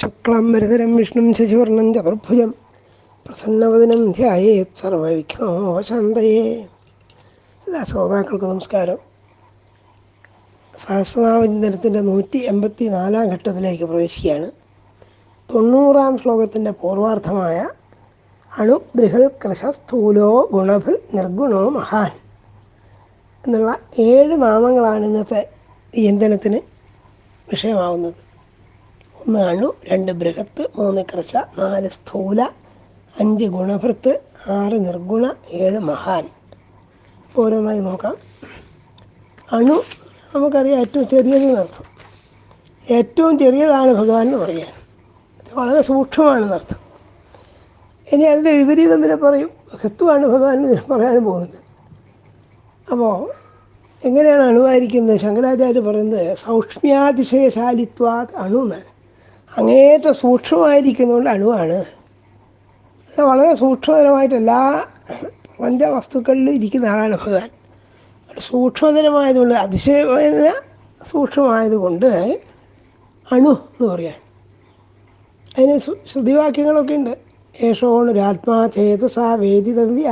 ശുക്ലം വിഷ്ണു ശശിവർണം ചതുർഭുജം പ്രസന്നവദനം ധ്യായേത് സർവവിഘ്നോപശാന്തയേ എല്ലാ ശ്രോതാക്കൾക്ക് നമസ്കാരം. സഹസ്രനാമചിന്തനത്തിന്റെ നൂറ്റി എൺപത്തി നാലാം ഘട്ടത്തിലേക്ക് പ്രവേശിക്കുകയാണ്. തൊണ്ണൂറാം ശ്ലോകത്തിന്റെ പൂർവാർത്ഥമായ അണു ബൃഹൽ കൃഷ സ്ഥൂലോ ഗുണഭൽ നിർഗുണോ മഹാൻ എന്നുള്ള ഏഴ് നാമങ്ങളാണ് ഇന്നത്തെ ഈ ചിന്തനത്തിന് വിഷയമാവുന്നത്. അണു രണ്ട് ബൃഹത്ത് മൂന്ന് കൃശ നാല് സ്ഥൂല അഞ്ച് ഗുണഭൃത്ത് ആറ് നിർഗുണ ഏഴ് മഹാൻ. ഓരോന്നായി നോക്കാം. അണു നമുക്കറിയാം ഏറ്റവും ചെറിയത് എന്നർത്ഥം. ഏറ്റവും ചെറിയതാണ് ഭഗവാൻ എന്ന് പറയുക വളരെ സൂക്ഷ്മമാണ് സൂക്ഷ്മമാണെന്നർത്ഥം ഇനി അതിന്റെ വിപരീതം പിന്നെ പറയും. ഹിത്വമാണ് ഭഗവാൻ പറയാൻ പോകുന്നത്. അപ്പോൾ എങ്ങനെയാണ് അണുവായിരിക്കുന്നത്? ശങ്കരാചാര്യ പറയുന്നത് സൗക്ഷ്മ്യാതിശയശാലിത്വാത് അണു എന്നാണ്. അങ്ങേറ്റ സൂക്ഷ്മമായിരിക്കുന്നതുകൊണ്ട് അണുവാണ്. വളരെ സൂക്ഷ്മതരമായിട്ട് എല്ലാ പഞ്ചവസ്തുക്കളിലും ഇരിക്കുന്ന ആളാണ് ഭഗവാൻ. സൂക്ഷ്മതരമായതുകൊണ്ട് അതിശയന സൂക്ഷ്മമായതുകൊണ്ട് അണു എന്ന് പറയാൻ. അതിന് ശ്രു- ശ്രുതിവാക്യങ്ങളൊക്കെ ഉണ്ട്. ഏഷോണുരാത്മാ ചേതസ വേദിതവ്യ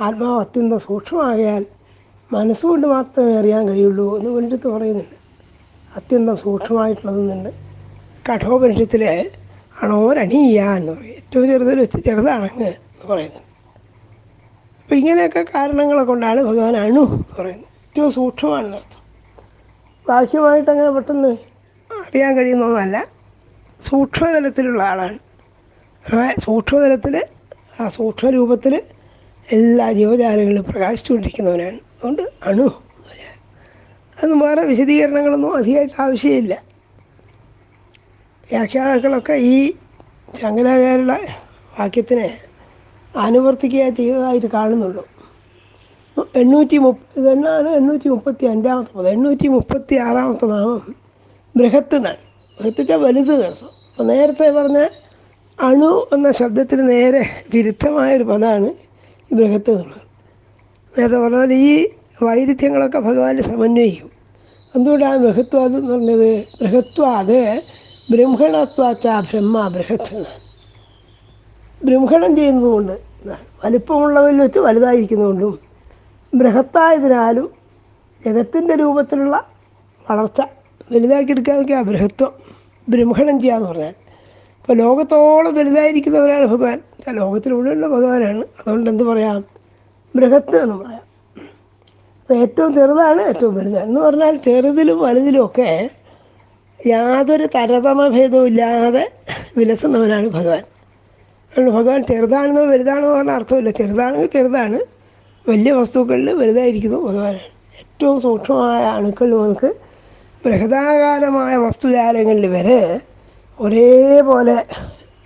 ആത്മാവ് അത്യന്തം സൂക്ഷ്മമാകയാൽ മനസ്സുകൊണ്ട് മാത്രമേ അറിയാൻ കഴിയുള്ളൂ എന്ന് വേണ്ടിയിട്ട് പറയുന്നുണ്ട്. അത്യന്തം സൂക്ഷ്മമായിട്ടുള്ളതെന്നുണ്ട്. കഠോപനിഷത്തിൽ അണോരണീയ എന്ന് പറയും. ഏറ്റവും ചെറുതിൽ വെച്ച് ചെറുതാണങ്ങ് എന്ന് പറയുന്നുണ്ട് അപ്പം ഇങ്ങനെയൊക്കെ കാരണങ്ങളെ കൊണ്ടാണ് ഭഗവാൻ അണു എന്ന് പറയുന്നത്. ഏറ്റവും സൂക്ഷ്മമാണെന്ന് അർത്ഥം ബാഹ്യമായിട്ട് അങ്ങനെ പെട്ടെന്ന് അറിയാൻ കഴിയുന്ന ഒന്നല്ല സൂക്ഷ്മതലത്തിലുള്ള ആളാണ്. സൂക്ഷ്മതലത്തിൽ ആ സൂക്ഷ്മരൂപത്തിൽ എല്ലാ ജീവജാലങ്ങളും പ്രകാശിച്ചുകൊണ്ടിരിക്കുന്നവനാണ്. അതുകൊണ്ട് അണു. അതൊന്നും വേറെ വിശദീകരണങ്ങളൊന്നും അധികമായിട്ട് ആവശ്യമില്ല. വ്യാഖ്യാതാക്കളൊക്കെ ഈ ശങ്കരാചാര്യ വാക്യത്തിനെ അനുവർത്തിക്കുക ചെയ്തതായിട്ട് കാണുന്നുള്ളൂ. എണ്ണൂറ്റി മുപ്പ ഇതെന്നാണ് എണ്ണൂറ്റി മുപ്പത്തി അഞ്ചാമത്തെ പദം. എണ്ണൂറ്റി മുപ്പത്തി ആറാമത്തെ നാമം ബൃഹത്ത് എന്നാണ് ബൃഹത്തിച്ച വലുത് ദിവസം. അപ്പോൾ നേരത്തെ പറഞ്ഞ അണു എന്ന ശബ്ദത്തിന് നേരെ വിരുദ്ധമായൊരു പദമാണ് ഈ ബൃഹത്ത് എന്നുള്ളത്. നേരത്തെ പറഞ്ഞ പോലെ ഈ വൈരുദ്ധ്യങ്ങളൊക്കെ ഭഗവാൻ സമന്വയിക്കും. എന്തുകൊണ്ടാണ് ബൃഹത്വാദ് എന്ന് പറഞ്ഞത്? ബൃഹത്വാദ് ബ്രഹ്മണത്വാച്ച ബ്രഹ്മ ബൃഹത്ത് എന്നാണ് ബ്രഹ്മണം ചെയ്യുന്നതുകൊണ്ട് വലിപ്പമുള്ളവരിൽ വെച്ച് വലുതായിരിക്കുന്നതുകൊണ്ടും ബൃഹത്തായതിനാലും ജഗത്തിന്റെ രൂപത്തിലുള്ള വളർച്ച വലുതാക്കി എടുക്കാതൊക്കെ ആ ബൃഹത്വം. ബ്രഹ്മണം ചെയ്യാന്ന് പറഞ്ഞാൽ ഇപ്പോൾ ലോകത്തോളം വലുതായിരിക്കുന്നവരാണ് ഭഗവാൻ. ആ ലോകത്തിനുള്ളിലുള്ള ഭഗവാനാണ്. അതുകൊണ്ട് എന്ത് പറയാം? ബൃഹത്ത് എന്ന് പറയാം. അപ്പോൾ ഏറ്റവും ചെറുതാണ് ഏറ്റവും വലുതാണ്. എന്ന് പറഞ്ഞാൽ ചെറുതിലും വലുതിലും ഒക്കെ യാതൊരു തരതമ ഭേദവും ഇല്ലാതെ വിലസുന്നവനാണ് ഭഗവാൻ. അതുകൊണ്ട് ഭഗവാൻ ചെറുതാണെന്നോ വലുതാണെന്നോ പറഞ്ഞ അർത്ഥമില്ല. ചെറുതാണെങ്കിൽ ചെറുതാണ്. വലിയ വസ്തുക്കളിൽ വലുതായിരിക്കുന്നു ഭഗവാനാണ് ഏറ്റവും സൂക്ഷ്മമായ അണുക്കൾ നമുക്ക് ബൃഹദാകാരമായ വസ്തുജാലങ്ങളിൽ വരെ ഒരേപോലെ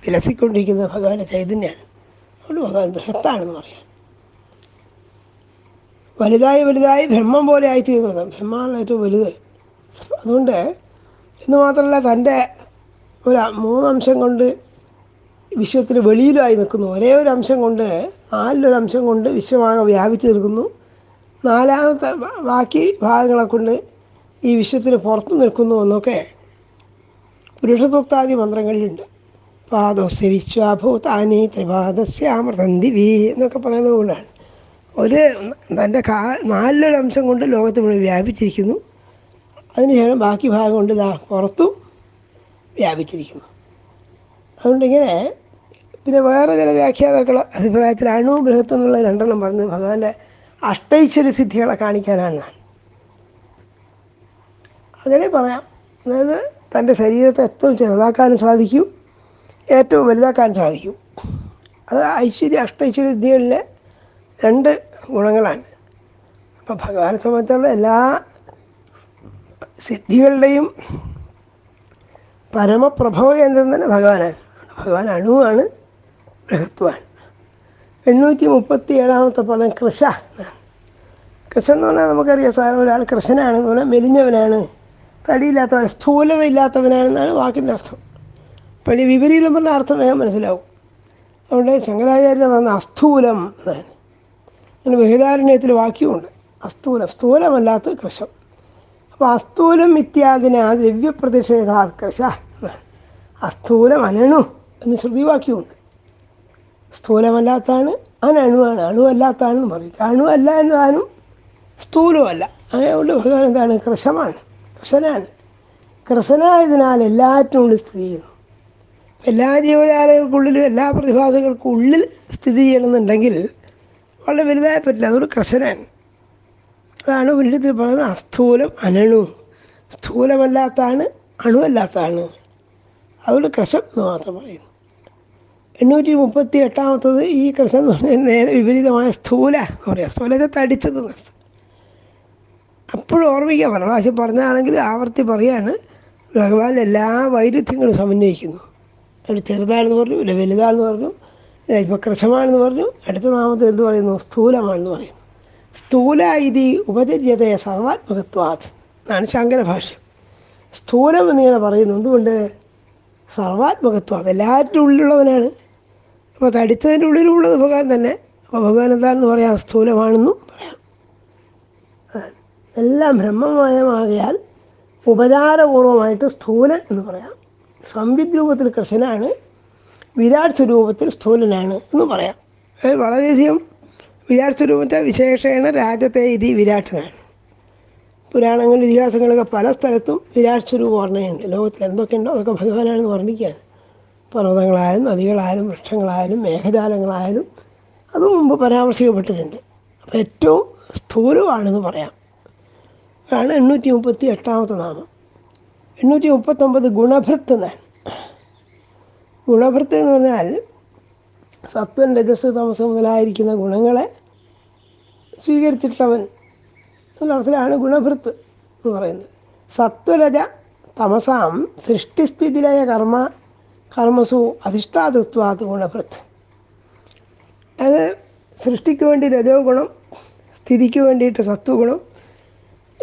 വിലസിക്കൊണ്ടിരിക്കുന്ന ഭഗവാന്റെ ചൈതന്യമാണ്. അതുകൊണ്ട് ഭഗവാൻ ബൃഹത്താണെന്ന് പറയാം. വലുതായി വലുതായി ബ്രഹ്മം പോലെ ആയിത്തീരുന്നത് ബ്രഹ്മമാണ് ഏറ്റവും വലുത്. അതുകൊണ്ട് എന്ന് മാത്രമല്ല തന്റെ ഒരു മൂന്നംശം കൊണ്ട് വിശ്വത്തിന് വെളിയിലായി നിൽക്കുന്നു. ഒരേ ഒരു അംശം കൊണ്ട് നാലിലൊരു അംശം കൊണ്ട് വിശ്വമാകെ വ്യാപിച്ചു നിൽക്കുന്നു. നാലാമത്തെ ബാക്കി ഭാഗങ്ങളെ കൊണ്ട് ഈ വിശ്വത്തിന് പുറത്തു നിൽക്കുന്നു എന്നൊക്കെ പുരുഷസൂക്താദി മന്ത്രങ്ങളിലുണ്ട്. പാദോസ്യ വിശ്വാഭൂതാനി ത്രിപാദസ്യാമൃതം ദിവി എന്നൊക്കെ പറയുന്നത് കൊണ്ടാണ്. ഒരു തന്റെ കാ നാലിലൊരു അംശം കൊണ്ട് ലോകത്ത് വ്യാപിച്ചിരിക്കുന്നു. അതിനുശേഷം ബാക്കി ഭാഗം കൊണ്ട് ഇതാ പുറത്തും വ്യാപിച്ചിരിക്കുന്നു. അതുകൊണ്ട് ഇങ്ങനെ പിന്നെ വേറെ ചില വ്യാഖ്യാതാക്കൾ അഭിപ്രായത്തിൽ അണു ബൃഹത്വം എന്നുള്ള രണ്ടെണ്ണം പറഞ്ഞ് ഭഗവാന്റെ അഷ്ടൈശ്വര്യ സിദ്ധികളെ കാണിക്കാനാണ് അങ്ങനെ പറയാം. അതായത് തന്റെ ശരീരത്തെ ഏറ്റവും ചെറുതാക്കാനും സാധിക്കും ഏറ്റവും വലുതാക്കാൻ സാധിക്കും. അത് ഐശ്വര്യ അഷ്ടൈശ്വര്യ സിദ്ധികളിലെ രണ്ട് ഗുണങ്ങളാണ്. അപ്പോൾ ഭഗവാനെ സംബന്ധിച്ചുള്ള എല്ലാ സിദ്ധികളുടെയും പരമപ്രഭവ കേന്ദ്രം തന്നെ ഭഗവാനാണ്. ഭഗവാൻ അണുവാണ് ബൃഹത്വാൻ എണ്ണൂറ്റി മുപ്പത്തി ഏഴാമത്തെ പദം കൃഷ എന്നാണ്. കൃഷ എന്ന് പറഞ്ഞാൽ നമുക്കറിയാം സാധനം ഒരാൾ കൃഷനാണെന്ന് പറഞ്ഞാൽ മെലിഞ്ഞവനാണ് തടിയില്ലാത്തവൻ സ്ഥൂലത ഇല്ലാത്തവനാണെന്നാണ് വാക്കിന്റെ അർത്ഥം. അപ്പോൾ ഈ വിപരീതം പറഞ്ഞ അർത്ഥം വേഗം മനസ്സിലാവും. അതുകൊണ്ട് ശങ്കരാചാര്യൻ പറഞ്ഞ അസ്ഥൂലം എന്നാണ്. അങ്ങനെ ബഹിതാരണ്യത്തിൽ വാക്യമുണ്ട്. അസ്ഥൂലം സ്ഥൂലമല്ലാത്ത കൃശം അപ്പോൾ ഇത്യാദിനാ ഇത്യാദിന ദ്രവ്യപ്രതിഷേധാത് കൃശ അസ്ഥൂലം അനണു എന്ന് ശ്രുതിവാക്യമുണ്ട്. സ്ഥൂലമല്ലാത്താണ് അനണുവാണ് അണുവല്ലാത്താണെന്ന് പറയും. അണുവല്ല എന്നതാനും സ്ഥൂലമല്ല. അതുകൊണ്ട് ഭഗവാൻ എന്താണ്? കൃശമാണ് കൃശനാണ് കൃശനായതിനാൽ എല്ലാറ്റിനും ഉള്ളിൽ സ്ഥിതി ചെയ്യുന്നു. എല്ലാ ജീവജാലങ്ങൾക്കുള്ളിലും എല്ലാ പ്രതിഭാസങ്ങൾക്കും ഉള്ളിൽ സ്ഥിതി ചെയ്യണമെന്നുണ്ടെങ്കിൽ വളരെ വലുതായി പറ്റില്ല. അതൊരു കൃശനാണ് അതാണ് ഉന്നതത്തിൽ പറയുന്നത്. അസ്ഥൂലം അനണു. സ്ഥൂലമല്ലാത്താണ് അണുവല്ലാത്താണ് അതുകൊണ്ട് കൃഷം എന്ന് മാത്രം പറയുന്നു. എണ്ണൂറ്റി മുപ്പത്തി എട്ടാമത്തത് ഈ കൃഷം എന്ന് പറഞ്ഞാൽ നേരെ വിപരീതമായ സ്ഥൂല എന്ന് പറയാം. സ്ഥൂലത്തെ തടിച്ചത് അപ്പോഴും ഓർമ്മിക്കുക. പല പ്രാവശ്യം പറഞ്ഞാണെങ്കിൽ ആവർത്തി പറയാണ്. ഭഗവാൻ എല്ലാ വൈരുദ്ധ്യങ്ങളും സമന്വയിക്കുന്നു. അതിൽ ചെറുതാണെന്ന് പറഞ്ഞു ഇല്ല വലുതാണെന്ന് പറഞ്ഞു ഇപ്പോൾ കൃഷമാണെന്ന് പറഞ്ഞു. അടുത്ത നാമത്തിൽ എന്ത് പറയുന്നു? സ്ഥൂലമാണെന്ന് പറയുന്നു. സ്ഥൂല ഇതി ഉപചര്യതയെ സർവാത്മകത്വാത്. എന്നാണ് ശങ്കര ഭാഷ്യം. സ്ഥൂലം എന്നിങ്ങനെ പറയുന്നു. എന്തുകൊണ്ട്? സർവാത്മകത്വം അത് എല്ലാറ്റിനും ഉള്ളിലുള്ളവനാണ്. അപ്പോൾ തടിച്ചതിന്റെ ഉള്ളിലുള്ളത് ഭഗവാൻ തന്നെ. അപ്പോൾ ഭഗവാൻ എന്താണെന്ന് പറയാം? സ്ഥൂലമാണെന്നും പറയാം. എല്ലാം ബ്രഹ്മമയമാകിയാൽ ഉപചാരപൂർവമായിട്ട് സ്ഥൂലൻ എന്ന് പറയാം. സംവിദ് രൂപത്തിൽ കൃഷ്ണനാണ്. വിരാട് സ്വരൂപത്തിൽ സ്ഥൂലനാണ് എന്ന് പറയാം. വളരെയധികം വിരാട് സ്വരൂപത്തെ വിശേഷേണ രാജത്തെ ഇതി വിരാട്ടനാണ് പുരാണങ്ങളും ഇതിഹാസങ്ങളൊക്കെ പല സ്ഥലത്തും വിരാട് സ്വരൂപ വർണയുണ്ട് ലോകത്തിൽ എന്തൊക്കെയുണ്ടോ അതൊക്കെ ഭഗവാനാണെന്ന് വർണിക്കുകയാണ് പർവതങ്ങളായാലും നദികളായാലും വൃക്ഷങ്ങളായാലും മേഘജാലങ്ങളായാലും അത് മുമ്പ് പരാമർശിക്കപ്പെട്ടിട്ടുണ്ട്. അപ്പോൾ ഏറ്റവും സ്ഥൂലമാണെന്ന് പറയാം. ആണ് എണ്ണൂറ്റി മുപ്പത്തി എട്ടാമത്തെ നാമം. എണ്ണൂറ്റി മുപ്പത്തൊമ്പത് ഗുണഭൃത്ത് എന്നാണ് ഗുണഭൃത്ത് എന്ന് പറഞ്ഞാൽ സത്വൻ രജസ് തമസം മുതലായിരിക്കുന്ന ഗുണങ്ങളെ സ്വീകരിച്ചിട്ടവൻ എന്നർത്ഥത്തിലാണ് ഗുണഭൃത്ത് എന്ന് പറയുന്നത്. സത്വരജ തമസാം സൃഷ്ടിസ്ഥിതിലയ കർമ്മ കർമ്മസു അധിഷ്ഠാതൃത്വാത് ഗുണഭൃത്ത്. അത് സൃഷ്ടിക്ക് വേണ്ടി രജോ ഗുണം സ്ഥിതിക്ക് വേണ്ടിയിട്ട് സത്വഗുണം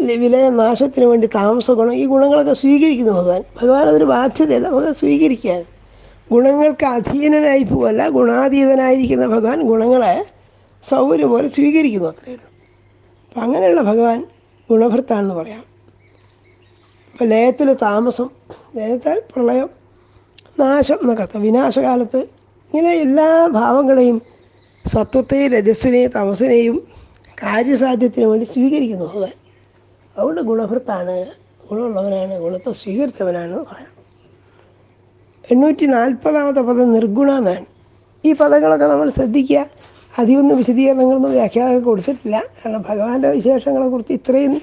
വിലയനാശത്തിന് വേണ്ടി താമസഗുണം ഈ ഗുണങ്ങളൊക്കെ സ്വീകരിക്കുന്നു ഭഗവാൻ. ഭഗവാൻ അതൊരു ബാധ്യതയല്ല ഭഗവാൻ സ്വീകരിക്കുകയാണ്. ഗുണങ്ങൾക്ക് അധീനനായി പോവല്ല ഗുണാതീതനായിരിക്കുന്ന ഭഗവാൻ ഗുണങ്ങളെ സൗകര്യം പോലെ സ്വീകരിക്കുന്നു അത്രയേ ഉള്ളൂ അപ്പം അങ്ങനെയുള്ള ഭഗവാൻ ഗുണഭർത്താണെന്ന് പറയാം. ഇപ്പം ലയത്തിൽ താമസം ലയത്താൽ പ്രളയം നാശം എന്നൊക്കെ അർത്ഥം. വിനാശകാലത്ത് ഇങ്ങനെ എല്ലാ ഭാവങ്ങളെയും സത്വത്തെയും രജസ്സിനെയും തമസിനെയും കാര്യസാധ്യത്തിന് വേണ്ടി സ്വീകരിക്കുന്നു ഭഗവാൻ. അതുകൊണ്ട് ഗുണഭൃത്താണ് ഗുണമുള്ളവനാണ് ഗുണത്തെ സ്വീകരിച്ചവനാണ് പറയാം. എണ്ണൂറ്റി നാൽപ്പതാമത്തെ പദം നിർഗുണ എന്നാണ് ഈ പദങ്ങളൊക്കെ നമ്മൾ ശ്രദ്ധിക്കുക. അധികമൊന്നും വിശദീകരണങ്ങളൊന്നും വ്യാഖ്യാനം കൊടുത്തിട്ടില്ല. കാരണം ഭഗവാന്റെ വിശേഷങ്ങളെക്കുറിച്ച് ഇത്രയും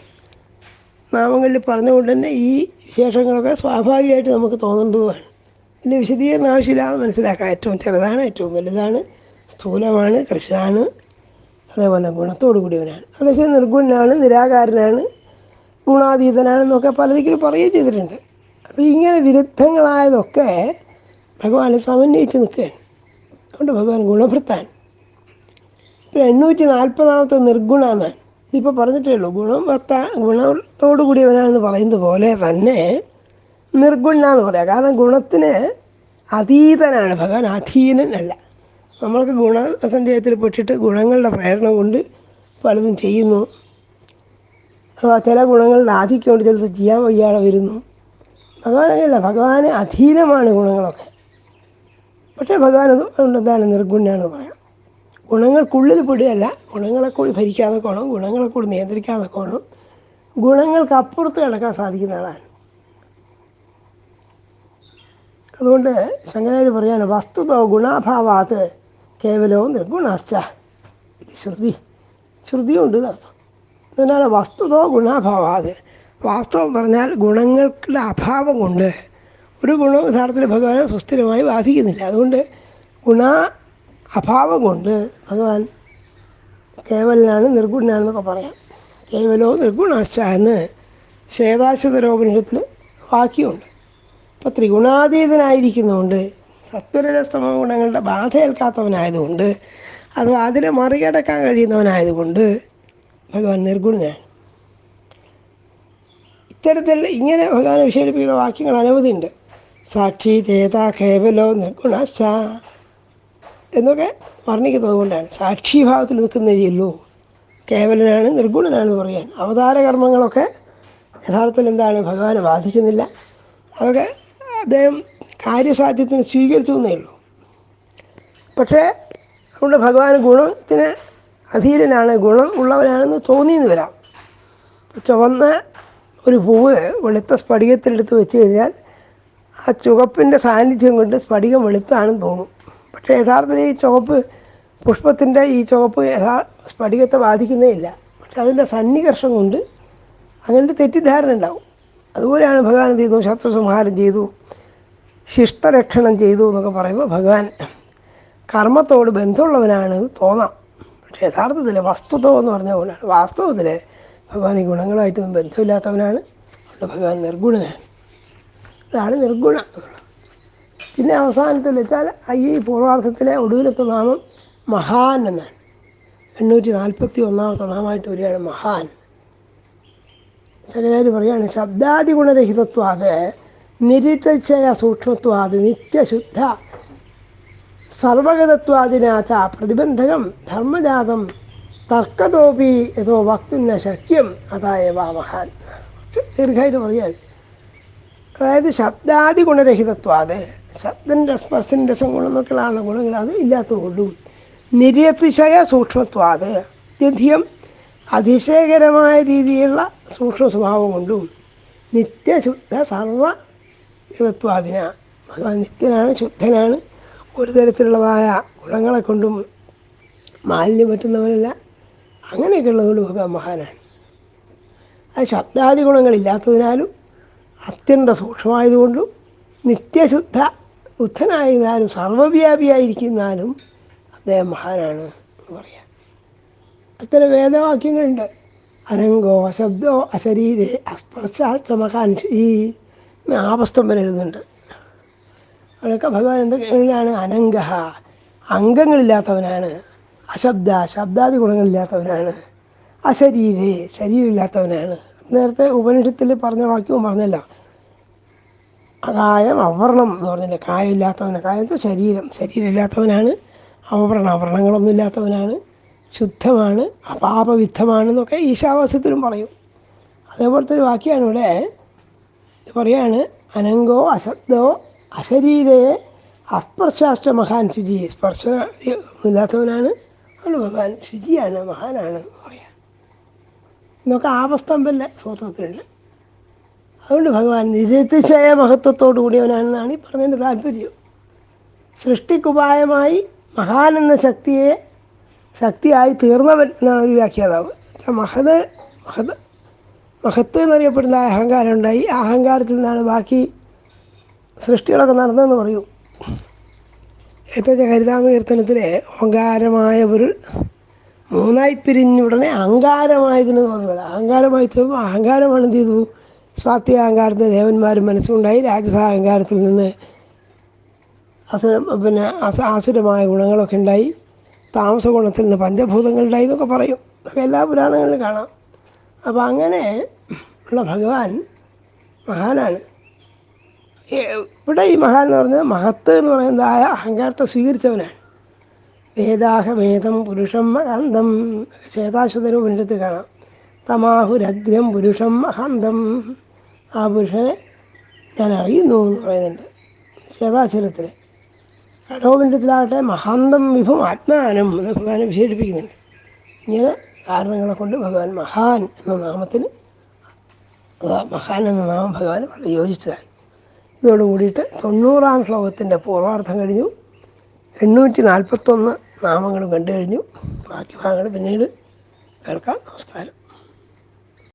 നാമങ്ങളിൽ പറഞ്ഞുകൊണ്ട് തന്നെ ഈ വിശേഷങ്ങളൊക്കെ സ്വാഭാവികമായിട്ട് നമുക്ക് തോന്നേണ്ടതുമാണ്. പിന്നെ വിശദീകരണം ആവശ്യമില്ലാതെ മനസ്സിലാക്കാം ഏറ്റവും ചെറുതാണ് ഏറ്റവും വലുതാണ്. സ്ഥൂലമാണ് കൃഷ്ണാണ് അതേപോലെ ഗുണത്തോടു കൂടിയവനാണ്. അതേസമയം നിർഗുണനാണ് നിരാകാരനാണ് ഗുണാതീതനാണ് എന്നൊക്കെ പലതിലും പറയുകയും ചെയ്തിട്ടുണ്ട്. അപ്പോൾ ഇങ്ങനെ വിരുദ്ധങ്ങളായതൊക്കെ ഭഗവാൻ സമന്വയിച്ച് നിൽക്കുകയാണ്. അതുകൊണ്ട് ഭഗവാൻ ഗുണഭൃത്താൻ. ഇപ്പോൾ എണ്ണൂറ്റി നാൽപ്പതാമത്തെ നിർഗുണ എന്നാണ് ഇതിപ്പോൾ പറഞ്ഞിട്ടേ ഉള്ളൂ ഗുണം ഭർത്ത ഗുണത്തോടു കൂടിയവനാണെന്ന് പറയുന്നത് പോലെ തന്നെ നിർഗുണ എന്ന് പറയാം. കാരണം ഗുണത്തിന് അതീതനാണ് ഭഗവാൻ അധീനനല്ല. നമ്മൾക്ക് ഗുണ സഞ്ചയത്തിൽ പെട്ടിട്ട് ഗുണങ്ങളുടെ പ്രേരണ കൊണ്ട് പലതും ചെയ്യുന്നു. അപ്പോൾ ചില ഗുണങ്ങളുടെ ആധിക്യം കൊണ്ട് ചിലത് ചെയ്യാൻ വയ്യാതെ വരുന്നു. ഭഗവാൻ അങ്ങനെയല്ല ഭഗവാന് അധീനമാണ് ഗുണങ്ങളൊക്കെ. പക്ഷേ ഭഗവാൻ എന്താണ് നിർഗുണ്യാണെന്ന് പറയാം. ഗുണങ്ങൾക്കുള്ളിൽ പെടുകയല്ല ഗുണങ്ങളെ കൂടി ഭരിക്കാതെ കോണം ഗുണങ്ങളെ കൂടി നിയന്ത്രിക്കാതെ കോണം ഗുണങ്ങൾക്ക് അപ്പുറത്ത് കിടക്കാൻ സാധിക്കുന്ന ആളാണ്. അതുകൊണ്ട് ശങ്കരാചാര്യ പറയാണ് വസ്തുതോ ഗുണാഭാവാത്ത് കേവലവും നിർഗുണാശ്ച. ഇത് ശ്രുതി. ശ്രുതിയുണ്ട് എന്നർത്ഥം എന്നാൽ വസ്തുതോ ഗുണാഭാവാത്. വാസ്തവം പറഞ്ഞാൽ ഗുണങ്ങളുടെ അഭാവം കൊണ്ട് ഒരു ഗുണവും യഥാർത്ഥത്തിൽ ഭഗവാനെ സുസ്ഥിരമായി ബാധിക്കുന്നില്ല. അതുകൊണ്ട് ഗുണ അഭാവം കൊണ്ട് ഭഗവാൻ കേവലനാണ് നിർഗുണനാണെന്നൊക്കെ പറയാം. കേവലോ നിർഗുണാശ്ച എന്ന് ശ്വേതാശ്വതരോപനിഷത്തിൽ വാക്യമുണ്ട്. അപ്പോൾ ത്രിഗുണാതീതനായിരിക്കുന്നതുകൊണ്ട് സത്വരജസ്തമ ഗുണങ്ങളുടെ ബാധ ഏൽക്കാത്തവനായതുകൊണ്ട് അഥവാ അതിനെ മറികടക്കാൻ കഴിയുന്നവനായതുകൊണ്ട് ഭഗവാൻ നിർഗുണനാണ്. ഇത്തരത്തിൽ ഇങ്ങനെ ഭഗവാനെ വിശേഷിപ്പിക്കുന്ന വാക്യങ്ങൾ അനവധിയുണ്ട്. സാക്ഷി ചേത കേവലോ നിർഗുണാശ്ച. എന്നൊക്കെ വർണിക്കുന്നത് കൊണ്ടാണ്. സാക്ഷിഭാവത്തിൽ നിൽക്കുന്ന ചെല്ലു കേവലനാണ് നിർഗുണനാണെന്ന് പറയാൻ. അവതാര കർമ്മങ്ങളൊക്കെ യഥാർത്ഥത്തിൽ എന്താണ്? ഭഗവാനെ ബാധിക്കുന്നില്ല. അതൊക്കെ അദ്ദേഹം കാര്യസാധ്യത്തിന് സ്വീകരിച്ചു എന്നേ ഉള്ളൂ. പക്ഷേ അതുകൊണ്ട് ഭഗവാൻ ഗുണത്തിന് അധീരനാണ് ഗുണം ഉള്ളവനാണെന്ന് തോന്നിയെന്ന് വരാം. ചുവന്ന ഒരു പൂവ് വെളുത്ത സ്ഫടികത്തിലെടുത്ത് വെച്ച് കഴിഞ്ഞാൽ ആ ചുവപ്പിന്റെ സാന്നിധ്യം കൊണ്ട് സ്ഫടികം വെളുത്താണെന്ന് തോന്നും. പക്ഷേ യഥാർത്ഥത്തിൽ ഈ ചുവപ്പ് പുഷ്പത്തിന്റെ ഈ ചുവപ്പ് യഥാ സ്ഫടികത്തെ ബാധിക്കുന്നേ ഇല്ല. പക്ഷെ അതിന്റെ സന്നികർഷം കൊണ്ട് അങ്ങനെ തെറ്റിദ്ധാരണ ഉണ്ടാവും. അതുപോലെയാണ് ഭഗവാൻ എന്ത് ചെയ്തു? ശത്രു സംഹാരം ചെയ്തു. ശിഷ്ടരക്ഷണം ചെയ്തു എന്നൊക്കെ പറയുമ്പോൾ ഭഗവാൻ കർമ്മത്തോട് ബന്ധമുള്ളവനാണ് തോന്നാം. പക്ഷേ യഥാർത്ഥത്തിൽ വസ്തുത എന്ന് പറഞ്ഞ പോലെയാണ്. വാസ്തവത്തിൽ ഭഗവാൻ ഈ ഗുണങ്ങളായിട്ടൊന്നും ബന്ധമില്ലാത്തവനാണ്. അതുകൊണ്ട് ഭഗവാൻ നിർഗുണനാണ്. അതാണ് നിർഗുണ. പിന്നെ അവസാനത്തിൽ വെച്ചാൽ ഈ പൂർവാർത്ഥത്തിലെ ഒടുവിലത്തെ നാമം മഹാൻ എന്നാണ്. എണ്ണൂറ്റി നാൽപ്പത്തി ഒന്നാമത്തെ നാമമായിട്ട് വരികയാണ് മഹാൻ. ശങ്കരാചാര്യ പറയുകയാണ് ശബ്ദാദി ഗുണരഹിതത്വാത് നിരിതച്ചയ സൂക്ഷ്മത്വാത് നിത്യശുദ്ധ സർവഗതത്വാദിനാച്ച പ്രതിബന്ധകം ധർമ്മജാതം തർക്കതോപി യഥോ വക്തുന്ന ശക്യം അതായവ മഹാൻ. ദീർഘമായിട്ട് പറയാൻ അതായത് ശബ്ദാദി ഗുണരഹിതത്വാത് ശബ്ദന്റെ സ്പർശന്റെ രസം ഗുണം എന്നൊക്കെയുള്ള ഗുണങ്ങൾ അത് ഇല്ലാത്തതുകൊണ്ടും നിര്യതിശയ സൂക്ഷ്മത്വാത് അത്യധികം അതിശയകരമായ രീതിയിലുള്ള സൂക്ഷ്മ സ്വഭാവം കൊണ്ടും നിത്യശുദ്ധ സർവ യുഗത്വാദിന. ഭഗവാൻ നിത്യനാണ് ശുദ്ധനാണ്. ഒരു തരത്തിലുള്ളതായ ഗുണങ്ങളെ കൊണ്ടും മാലിന്യം പറ്റുന്നവരല്ല. അങ്ങനെയൊക്കെ ഉള്ളതുകൊണ്ട് ഭഗവാൻ മഹാനാണ്. അത് ശബ്ദാദി ഗുണങ്ങളില്ലാത്തതിനാലും അത്യന്ത സൂക്ഷ്മമായതുകൊണ്ടും നിത്യശുദ്ധ ബുദ്ധനായിരുന്നാലും സർവവ്യാപിയായിരിക്കുന്നാലും അദ്ദേഹം മഹാനാണ് എന്ന് പറയാം. അത്തരം വേദവാക്യങ്ങളുണ്ട്. അരംഗോ അശബ്ദോ അശരീരെ അസ്പർശാസ്തമകാൻ ഈ ആപസ്തം വരെ അതൊക്കെ ഭഗവാൻ എന്തൊക്കെയാണ് അനംഗഹ അംഗങ്ങളില്ലാത്തവനാണ്. അശബ്ദ ശബ്ദാദി ഗുണങ്ങളില്ലാത്തവനാണ്. അശരീരെ ശരീരമില്ലാത്തവനാണ്. നേരത്തെ ഉപനിഷത്തിൽ പറഞ്ഞ വാക്യവും പറഞ്ഞല്ലോ. കായം അവർണം എന്ന് പറഞ്ഞില്ലേ? കായമില്ലാത്തവന് കായത്ത് ശരീരം. ശരീരമില്ലാത്തവനാണ് അവർണം അവർണങ്ങളൊന്നും ഇല്ലാത്തവനാണ് ശുദ്ധമാണ് അപാപവിദ്ധമാണെന്നൊക്കെ ഈശാവാസ്യത്തിലും പറയും. അതേപോലത്തെ ഒരു വാക്യമാണ് ഇവിടെ. പറയാണ് അനങ്കോ അശബ്ദോ അശരീരയെ അസ്പർശാഷ്ട മഹാൻ ശുചി. സ്പർശ ഒന്നുമില്ലാത്തവനാണ് ആണ് മഹാൻ ശുചിയാണ് മഹാനാണ് എന്ന് പറയാം. ഇന്നൊക്കെ ആപസ്തംഭന്റെ സൂത്രത്തിലുണ്ട് അതുകൊണ്ട് ഭഗവാൻ നിരതിശയ മഹത്വത്തോടു കൂടിയവനാണെന്നാണ് ഈ പറഞ്ഞതിന്റെ താല്പര്യം. സൃഷ്ടിക്കുപായമായി മഹാൻ എന്ന ശക്തിയെ ശക്തിയായി തീർന്നവൻ എന്നാണ് ഒരു വ്യാഖ്യാതാവ്. മഹത് മഹത് മഹത്ത് എന്നറിയപ്പെടുന്ന അഹങ്കാരം ഉണ്ടായി ആ അഹങ്കാരത്തിൽ നിന്നാണ് ബാക്കി സൃഷ്ടികളൊക്കെ നടന്നതെന്ന് പറയൂ. ഏറ്റവും ഹരിതാമ കീർത്തനത്തിലെ ഓങ്കാരമായ ഒരു മൂന്നായി പിരിഞ്ഞുടനെ അഹങ്കാരമായതിനെന്ന് അഹങ്കാരമായതിന് പറഞ്ഞത്. അഹങ്കാരമായി തീർന്നു. അഹങ്കാരമാണ് എന്ത് ചെയ്തു? സ്വാത്വിക ദേവന്മാർ മനസ്സുണ്ടായി. രാജസ അഹങ്കാരത്തിൽ നിന്ന് അസുര പിന്നെ ആസുരമായ ഗുണങ്ങളൊക്കെ ഉണ്ടായി. താമസ ഗുണത്തിൽ നിന്ന് പഞ്ചഭൂതങ്ങളുണ്ടായി എന്നൊക്കെ പറയും. എല്ലാ പുരാണങ്ങളിലും കാണാം. അപ്പോൾ അങ്ങനെ ഉള്ള ഭഗവാൻ മഹാനാണ്. ഇവിടെ ഈ മഹാൻ എന്ന് പറഞ്ഞത് മഹത്ത് എന്ന് പറയുന്നതായ അഹങ്കാരത്തെ സ്വീകരിച്ചവനാണ്. വേദാഹമേതം പുരുഷം അഹന്തം ചേതാശ്വതര ഉപനിഷത്ത് കാണാം. തമാഹുരഗ്രം പുരുഷം അഹന്തം. ആ പുരുഷനെ ഞാൻ അറിയുന്നു എന്ന് പറയുന്നുണ്ട്. ചേതാശ്വരത്തിൽ കടോപനിഷത്തിലാകട്ടെ മഹാന്തം വിഭും ആത്മാനം എന്ന് ഭഗവാനെ വിശേഷിപ്പിക്കുന്നുണ്ട്. ഇങ്ങനെ കാരണങ്ങളെ കൊണ്ട് ഭഗവാൻ മഹാൻ എന്ന നാമത്തിന് മഹാൻ എന്ന നാമം ഭഗവാൻ വളരെ യോജിച്ചതാണ്. ഇതോട് കൂടിയിട്ട് തൊണ്ണൂറാം ശ്ലോകത്തിന്റെ പൂർവാർത്ഥം കഴിഞ്ഞു. എണ്ണൂറ്റി നാൽപ്പത്തൊന്ന് നാമങ്ങൾ കണ്ടു കഴിഞ്ഞു. ബാക്കി ഭാഗങ്ങൾ പിന്നീട് കേൾക്കാം. നമസ്കാരം.